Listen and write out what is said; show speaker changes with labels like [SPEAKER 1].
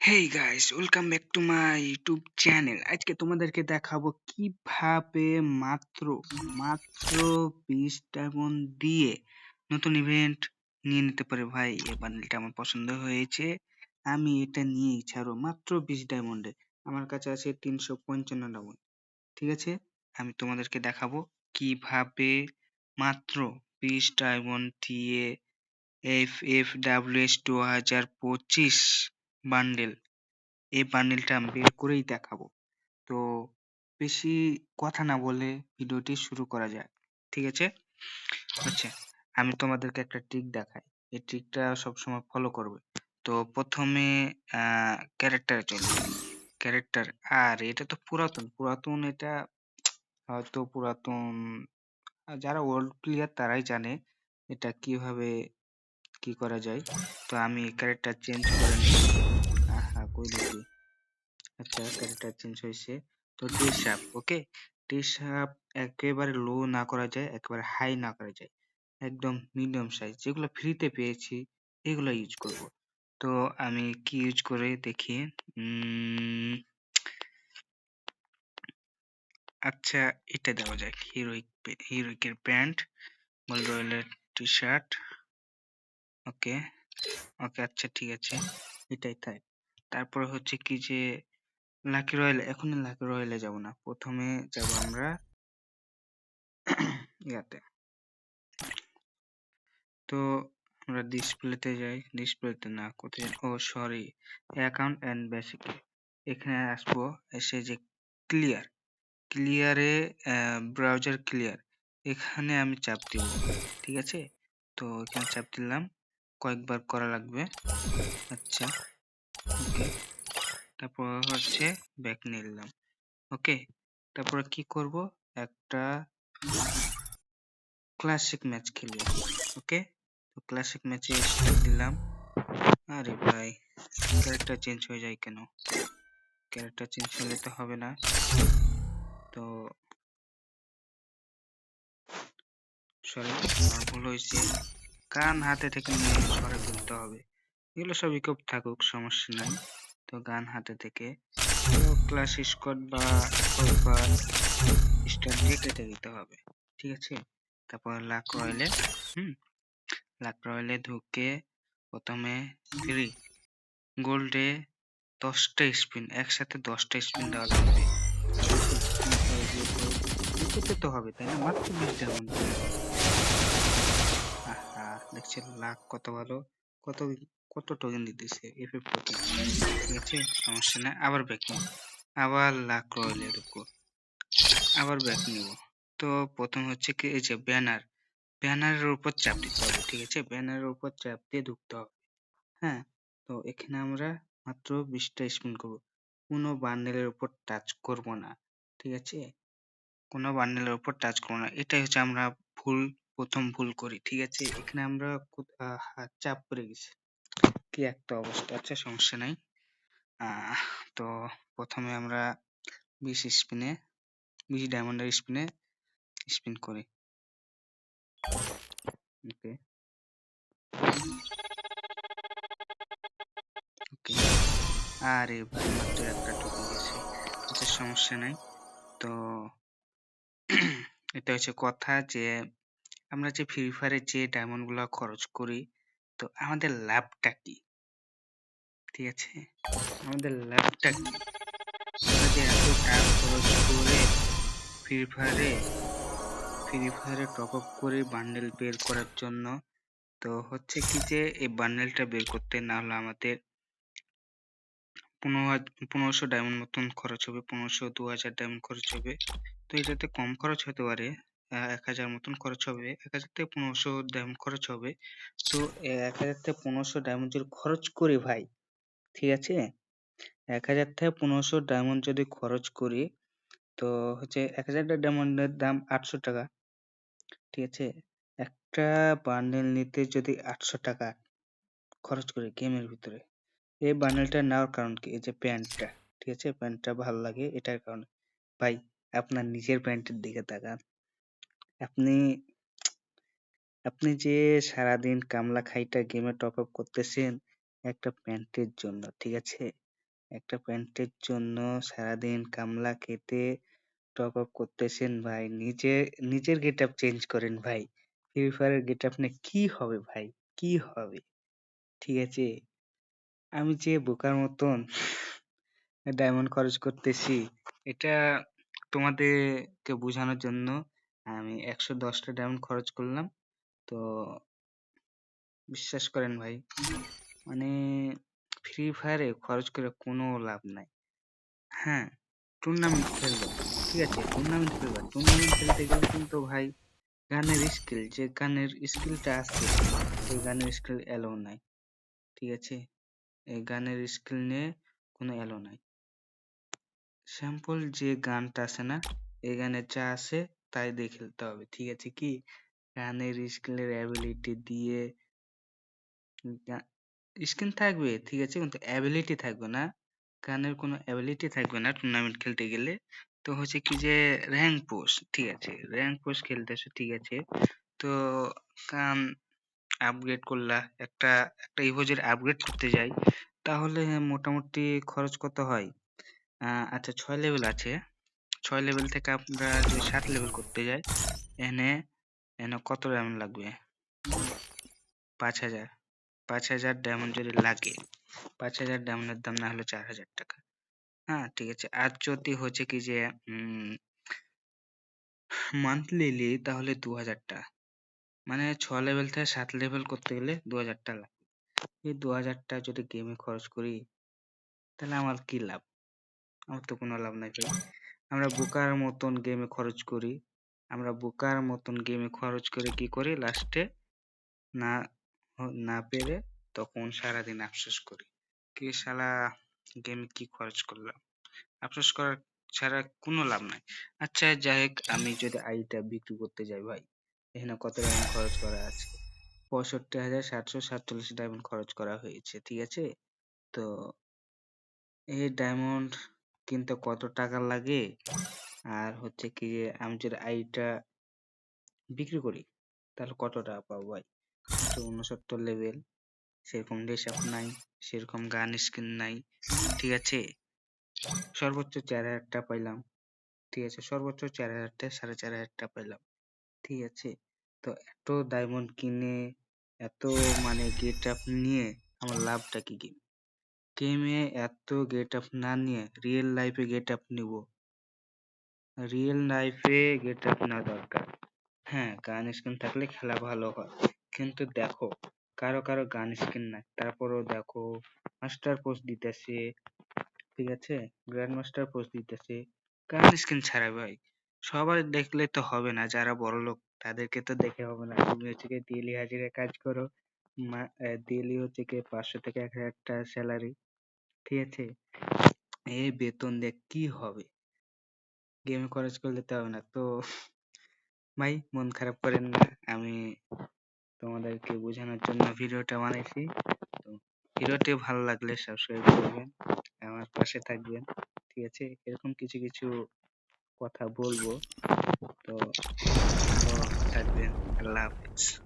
[SPEAKER 1] Hey guys welcome back to my YouTube channel আজকে তোমাদেরকে দেখাবো কীভাবে মাত্র মাত্র বিশ ডায়মন্ড দিয়ে নতুন ইভেন্ট নিয়ে নিতে পারে ভাই। এই বান্ডেলটা আমার পছন্দ হয়েছে। আমি এটা নিয়েই ছাড়ো মাত্র বিশ ডায়মন্ডে আমার কাছে আছে তিনশো পঞ্চান্ন ডায়মন্ড ঠিক আছে? আমি তোমাদেরকে দেখাবো কীভাবে মাত্র বিশ ডায়মন্ড দিয়ে এফ এফ ডাব্লিউ এস দু হাজার পঁচিশ বান্ডেল এই বান্ডেলটা আমি বের করেই দেখাবো। তো বেশি কথা না বলে ভিডিওটি শুরু করা যাক, ঠিক আছে? আচ্ছা আমি তোমাদেরকে একটা ট্রিক দেখাই। এই ট্রিকটা সবসময় ফলো করবে। তো প্রথমে ক্যারেক্টারে চলে। ক্যারেক্টার আর এটা তো পুরাতন। পুরাতন এটা হয়তো পুরাতন, যারা ওল্ড প্লেয়ার তারাই জানে এটা কীভাবে কি করা যায়? তো আমি ক্যারেক্টার চেঞ্জ করে আহা আচ্ছা ক্যারেক্টার চেঞ্জ হয়েছে। তো টি ওকে টি শার্প একেবারে লো না করা যায়, একেবারে হাই না করা যায়। একদম মিডিয়াম সাইজ যেগুলো ফ্রিতে পেয়েছি, এগুলো ইউজ করব। তো আমি কি ইউজ করে দেখি? আচ্ছা এটা দেওয়া যায় হিরোইক হিরোইকের প্যান্ট গোল্ড রয়েলের টি শার্ট ওকে ওকে আচ্ছা ঠিক আছে। এটাই থাক তারপরে হচ্ছে কি যে লাকি রয়েল এখন লাকি রয়েলে যাব না। প্রথমে যাব আমরা ইয়াতে। তো আমরা ডিসপ্লেতে যাই। ডিসপ্লেতে না, কোথায় ও সরি অ্যাকাউন্ট অ্যান্ড বেসিক এখানে আসব, এসে যে ক্লিয়ার ক্লিয়ারে ব্রাউজার ক্লিয়ার এখানে আমি চাপ দিব, ঠিক আছে? তো এখানে চাপ দিলাম। কয়েকবার করা লাগবে। আচ্ছা ওকে। তারপর হচ্ছে ব্যাক নিয়ে নিলাম। ওকে, তারপরে কি করব? একটা ক্লাসিক ম্যাচ খেলব ওকে? তো ক্লাসিক ম্যাচে দিলাম। আরে ভাই ক্যারেক্টার চেঞ্জ হয়ে যায় কেন? ক্যারেক্টার চেঞ্জ হলে তো হবে না। তো সরি ভুল হয়েছে। কান হাতে থেকে নিয়ে সরে ফেলতে হবে। এগুলো সব ইকপ থাকুক, সমস্যা নাই। তো গান হাতে থেকে ক্লাস স্কট বা স্টার দিয়ে কেটে দিতে হবে, ঠিক আছে? তারপর লাক রয়েলে হুম? লাক রয়েলে ঢুকে প্রথমে ফ্রি গোল্ডে দশটা স্পিন একসাথে দশটা স্পিন দেওয়া লাগবে তো হবে, তাই না? মাত্র বিশটার মধ্যে আহা দেখছেন? লাখ কত ভালো? কত কত টোকেন দিতেছে? এফএফ টোকেন ঠিক আছে? সমস্যা নাই, আবার ব্যাক নিব। আবার লাখ রয়েলের উপর। আবার ব্যাক নিব। তো প্রথম হচ্ছে কি, এই যে ব্যানার ব্যানারের উপর চাপ দিতে হবে, ঠিক আছে? ব্যানারের উপর চাপ দিয়ে ঢুকতে হবে। হ্যাঁ? তো এখানে আমরা মাত্র বিশটা স্পিন করব। কোনো বান্ডেলের উপর টাচ করব না, ঠিক আছে? কোনো বান্ডেলের উপর টাচ করব না। এটাই হচ্ছে আমরা ভুল প্রথম ভুল করি। ঠিক আছে? এখানে আমরা চাপ পড়ে গেছি। কি একটা অবস্থা? আচ্ছা সমস্যা নাই। তো প্রথমে আমরা বিশ স্পিনে বিশ ডায়মন্ডের স্পিনে স্পিন করি। ওকে আরে ভাই, মাত্র একটা ঢুকে গেছে। আচ্ছা সমস্যা নাই। তো, এটা হচ্ছে কথা যে আমরা যে ফ্রি ফায়ারে যে ডায়মন্ডগুলা খরচ করি, তো আমাদের লাভটা কি? ঠিক আছে? আমাদের লাভটা কি? আমরা যে এত টাকা খরচ করে ফ্রি ফায়ারে ফ্রি ফায়ারে টপ আপ করে বান্ডেল বের করার জন্য, তো হচ্ছে কি যে এই বান্ডেলটা বের করতে না হলে আমাদের পনেরো পনেরোশো ডায়মন্ড মতন খরচ হবে, পনেরোশো দু হাজার ডায়মন্ড খরচ হবে। তো এটাতে কম খরচ হতে পারে। এক হাজার মতন খরচ হবে। এক হাজার থেকে পনেরোশো ডায়মন্ড খরচ হবে। তো এক হাজার থেকে পনেরোশো ডায়মন্ড যদি খরচ করি ভাই, ঠিক আছে? এক হাজার থেকে পনেরোশো ডায়মন্ড যদি খরচ করি, তো হচ্ছে এক হাজার ডায়মন্ডের দাম আটশো টাকা, ঠিক আছে? একটা বান্ডেল নিতে যদি আটশো টাকা খরচ করি গেমের ভিতরে, এই বান্ডেলটা নেওয়ার কারণ কি? এই যে প্যান্টটা ঠিক আছে? প্যান্টটা ভালো লাগে এটার কারণে। ভাই, আপনার নিজের প্যান্টের দিকে তাকান। আপনি আপনি যে সারাদিন কামলা খাইটা গেমে টপ আপ করতেছেন, একটা প্যান্টের জন্য, ঠিক আছে? একটা প্যান্টের জন্য সারাদিন কামলা খেতে টপ আপ করতেছেন ভাই। নিজে, নিজের গেট আপ চেঞ্জ করেন ভাই। ফ্রি ফায়ারের গেট আপ নিয়ে কি হবে ভাই? কি হবে? ঠিক আছে? আমি যে বোকার মতন ডায়মন্ড খরচ করতেছি, এটা তোমাদেরকে বোঝানোর জন্য আমি একশো দশটা ডায়মন্ড খরচ করলাম। তো বিশ্বাস করেন ভাই মানে ফ্রি ফায়ারে খরচ করে কোনো লাভ নাই। হ্যাঁ টুর্নামেন্ট খেলব, ঠিক আছে টুর্নামেন্ট খেলবা। টুর্নামেন্ট খেলতে গেলে কিন্তু ভাই গানের স্কিল যে গানের স্কিলটা আছে, সেই গানের স্কিল এলো নাই, ঠিক আছে? এই গানের স্কিল নিয়ে কোনো এলো নাই। স্যাম্পল যে গানটা আছে না, এই গানের যা আছে তাই দিয়ে খেলতে হবে। ঠিক আছে কি? গানের স্কিলের অ্যাবিলিটি দিয়ে স্কিন থাকবে, ঠিক আছে? কিন্তু অ্যাবিলিটি থাকবে না। গানের কোনো অ্যাবিলিটি থাকবে না টুর্নামেন্ট খেলতে গেলে। তো হচ্ছে কি যে র্যাঙ্ক পোস্ট ঠিক আছে? র্যাঙ্ক পোস্ট খেলতেছো ঠিক আছে? তো গান আপগ্রেড করলা, একটা একটা ইভোজের আপগ্রেড করতে যাই। তাহলে মোটামুটি খরচ কত হয়? আচ্ছা ছয় লেভেল আছে। ছয় লেভেল থেকে আমরা যে সাত লেভেল করতে যাই, এনে এনে কত ডায়মন্ড লাগবে? পাঁচ হাজার। পাঁচ হাজার ডায়মন্ড যদি লাগে, পাঁচ হাজার ডায়মন্ডের দাম না হলে চার হাজার টাকা। হ্যাঁ ঠিক আছে। আর যদি হচ্ছে কি যে মান্থলি লি তাহলে দু হাজার টাকা। মানে ছ লেভেল থেকে সাত লেভেল করতে গেলে দু হাজার টাকা লাগবে। এই দু হাজার টাকা যদি গেমে খরচ করি, তাহলে আমার কি লাভ? আমার তো কোনো লাভ নাই আমরা বোকার মতন গেমে খরচ করি। আমরা বোকার মতন গেমে খরচ করে কি করি? লাস্টে না না পেরে তখন সারাদিন আফসোস করি। কি শালা গেমে কি খরচ করলাম? আফসোস করার ছাড়া কোনো লাভ নাই। আচ্ছা যাই হোক, আমি যদি আইটা বিক্রি করতে যাই ভাই, এখানে কত ডায়মন্ড খরচ করা আছে? পঁয়ষট্টি হাজার সাতশো সাতচল্লিশ ডায়মন্ড খরচ করা হয়েছে, ঠিক আছে? তো এই ডায়মন্ড কিনতে কত টাকা লাগে? আর হচ্ছে কি আমি যদি আইটা বিক্রি করি, তাহলে কত টাকা পাবো ভাই? উনসত্তর লেভেল সেরকম রেশাপ নাই, সেরকম গান স্কিন নাই, ঠিক আছে? সর্বোচ্চ চার হাজারটা পাইলাম, ঠিক আছে? সর্বোচ্চ চার হাজারটা সাড়ে চার হাজার টাকা পাইলাম, ঠিক আছে? তো এত ডায়মন্ড কিনে, এত মানে গেট আপ নিয়ে আমার লাভটা কি গেম গেমে এত গেট আপ না নিয়ে রিয়েল লাইফে গেট আপ নিব। রিয়েল লাইফে গেট আপ নেওয়া দরকার। হ্যাঁ গান স্কিন থাকলে খেলা ভালো হয়। কিন্তু দেখো, কারও কারও গান স্কিন নাই। তারপরেও দেখো মাস্টার পোস্ট দিতেছে, ঠিক আছে? গ্র্যান্ড মাস্টার পোস্ট দিতেছে। গান স্কিন ছাড়া ভাই সবার দেখলে তো হবে না। যারা বড় লোক, তাদেরকে তো দেখে হবে না। তুমি হচ্ছে কি ডেইলি হাজিরা কাজ করো। মা ডেইলি হচ্ছে কি পাঁচশো থেকে এক হাজার টাকা স্যালারি ঠিক আছে এই বেতন দিয়ে কি হবে? গেমে খরচ করলে তো হবে না। তো ভাই, মন খারাপ করেন না। আমি তোমাদেরকে বোঝানোর জন্য ভিডিওটা বানাইছি। তো ভিডিওটি ভালো লাগলে সাবস্ক্রাইব করবেন, আমার পাশে থাকবেন। ঠিক আছে? এরকম কিছু কিছু কথা বলব। তো ভালো থাকবেন। আল্লাহ হাফেজ।